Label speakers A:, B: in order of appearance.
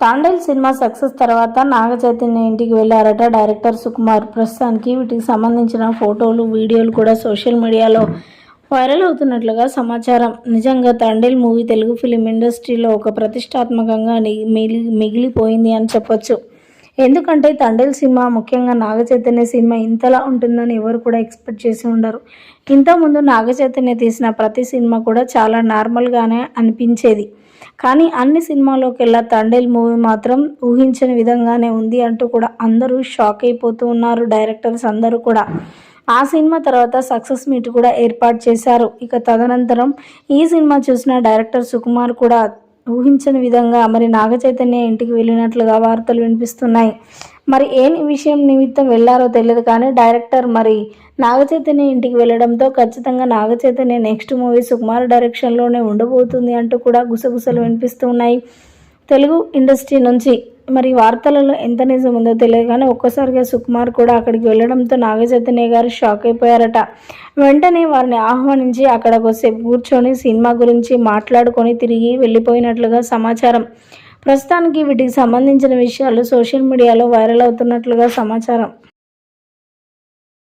A: Thandel cinema success తర్వాత నాగ చైతన్య ఇంటికి వెళ్ళారట director Sukumar. ప్రస్తుతానికి వీటికి సంబంధించిన ఫోటోలు వీడియోలు కూడా సోషల్ మీడియాలో వైరల్ అవుతున్నట్లుగా సమాచారం. నిజంగా తాండేల్ మూవీ తెలుగు ఫిలిం ఇండస్ట్రీలో ఒక ప్రతిష్టాత్మకంగా మిగిలి మిగిలిపోయింది అని చెప్పొచ్చు. ఎందుకంటే తండేల్ సినిమా ముఖ్యంగా నాగ చైతన్య సినిమా ఇంతలా ఉంటుందని ఎవరు కూడా ఎక్స్పెక్ట్ చేసి ఉండరు. ఇంతకుముందు నాగ చైతన్య తీసిన ప్రతి సినిమా కూడా చాలా నార్మల్గానే అనిపించేది. కానీ అన్ని సినిమాలోకెల్లా తండేల్ మూవీ మాత్రం ఊహించని విధంగానే ఉంది అంటూ కూడా అందరూ షాక్ అయిపోతూ ఉన్నారు డైరెక్టర్స్ అందరూ కూడా. ఆ సినిమా తర్వాత సక్సెస్ మీట్ కూడా ఏర్పాటు చేశారు. ఇక తదనంతరం ఈ సినిమా చూసిన డైరెక్టర్ సుకుమార్ కూడా ఊహించని విధంగా మరి నాగచైతన్య ఇంటికి వెళ్ళినట్లుగా వార్తలు వినిపిస్తున్నాయి. మరి ఏ విషయం నిమిత్తం వెళ్ళారో తెలియదు కానీ డైరెక్టర్ మరి నాగచైతన్య ఇంటికి వెళ్ళడంతో ఖచ్చితంగా నాగచైతన్య నెక్స్ట్ మూవీ సుకుమార్ డైరెక్షన్లోనే ఉండబోతుంది అంటూ కూడా గుసగుసలు వినిపిస్తున్నాయి. తెలుగు ఇండస్ట్రీ నుంచి మరి వార్తలలో ఎంత నిజం ఉందో తెలియదు కానీ ఒక్కసారిగా సుకుమార్ కూడా అక్కడికి వెళ్ళడంతో నాగ గారు షాక్ అయిపోయారట. వెంటనే వారిని ఆహ్వానించి అక్కడ కొద్దిసేపు కూర్చొని సినిమా గురించి మాట్లాడుకొని తిరిగి వెళ్ళిపోయినట్లుగా సమాచారం. ప్రస్తుతానికి వీటికి సంబంధించిన విషయాలు సోషల్ మీడియాలో వైరల్ అవుతున్నట్లుగా సమాచారం.